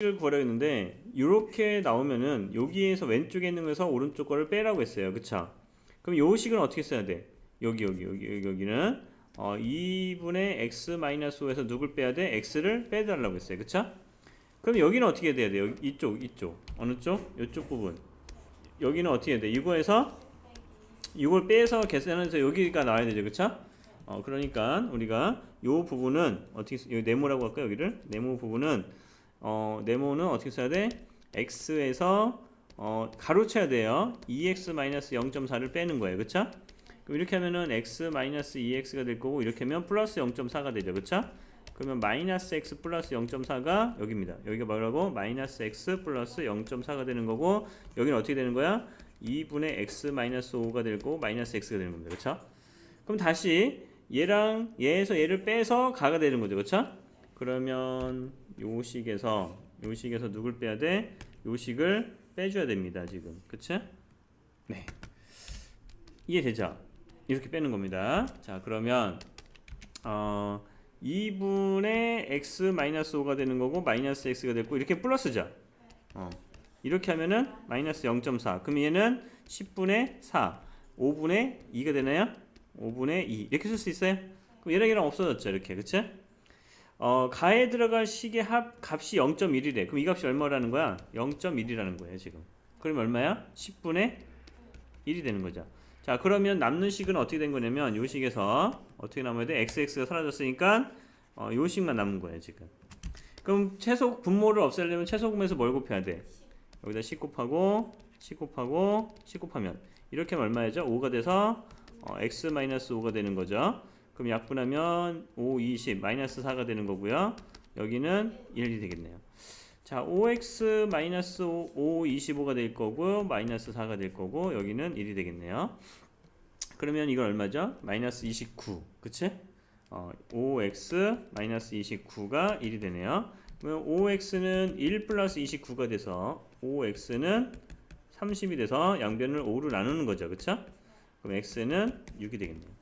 를 구하려 했는데 이렇게 나오면은 여기에서 왼쪽에 있는 거에서 오른쪽 거를 빼라고 했어요. 그쵸? 그럼 요 식은 어떻게 써야 돼? 여기 여기 여기 여기 여기는 어 2분의 x 마이너스 5에서 누굴 빼야 돼? x를 빼달라고 했어요. 그쵸? 그럼 여기는 어떻게 돼야 돼요? 이쪽 이쪽 어느 쪽? 이쪽 부분 여기는 어떻게 해야 돼? 이거에서 이걸 빼서 계산해서 여기가 나와야 되죠. 그쵸? 어 그러니까 우리가 요 부분은 어떻게 쓰- 여기 네모라고 할까 여기를 네모 부분은 어, 네모는 어떻게 써야 돼? x에서 어, 가로쳐야 돼요. 2x-0.4를 빼는 거예요. 그쵸? 그럼 이렇게 하면은 x-2x가 될 거고 이렇게 하면 플러스 0.4가 되죠. 그쵸? 그러면 마이너스 x 플러스 0.4가 여기입니다. 여기가 뭐라고? 마이너스 x 플러스 0.4가 되는 거고 여기는 어떻게 되는 거야? 2분의 x 마이너스 5가 될 거고 마이너스 x가 되는 겁니다. 그쵸? 그럼 다시 얘랑 얘에서 얘를 빼서 가가 되는 거죠. 그쵸? 그러면 요 식에서 요 식에서 누굴 빼야 돼? 요 식을 빼줘야 됩니다. 지금 그치? 네 이해되죠? 이렇게 빼는 겁니다. 자 그러면 어 2분의 x 마이너스 5가 되는 거고 마이너스 x가 됐고 이렇게 플러스죠. 어 이렇게 하면은 마이너스 0.4 그럼 얘는 10분의 4 5분의 2가 되나요? 5분의 2 이렇게 쓸 수 있어요? 그럼 얘랑 얘랑 없어졌죠 이렇게 그치? 어, 가에 들어갈 식의 합 값이 0.1이래. 그럼 이 값이 얼마라는 거야? 0.1이라는 거예요, 지금. 그럼 얼마야? 10분의 1이 되는 거죠. 자, 그러면 남는 식은 어떻게 된 거냐면 요 식에서 어떻게 남아야 돼? xx가 사라졌으니까 어, 요 식만 남은 거예요, 지금. 그럼 최소 분모를 없애려면 최소금에서 뭘 곱해야 돼? 여기다 10 곱하고 10 곱하고 10 곱하면 이렇게 하면 얼마야죠? 5가 돼서 어, x-5가 되는 거죠. 그럼 약분하면 5, 20, 마이너스 4가 되는 거고요. 여기는 1이 되겠네요. 자, 5x 마이너스 5, 5, 25가 될 거고, 마이너스 4가 될 거고, 여기는 1이 되겠네요. 그러면 이건 얼마죠? 마이너스 29, 그치? 어, 5x 마이너스 29가 1이 되네요. 그러면 5x는 1 플러스 29가 돼서 5x는 30이 돼서 양변을 5로 나누는 거죠, 그쵸? 그럼 x는 6이 되겠네요.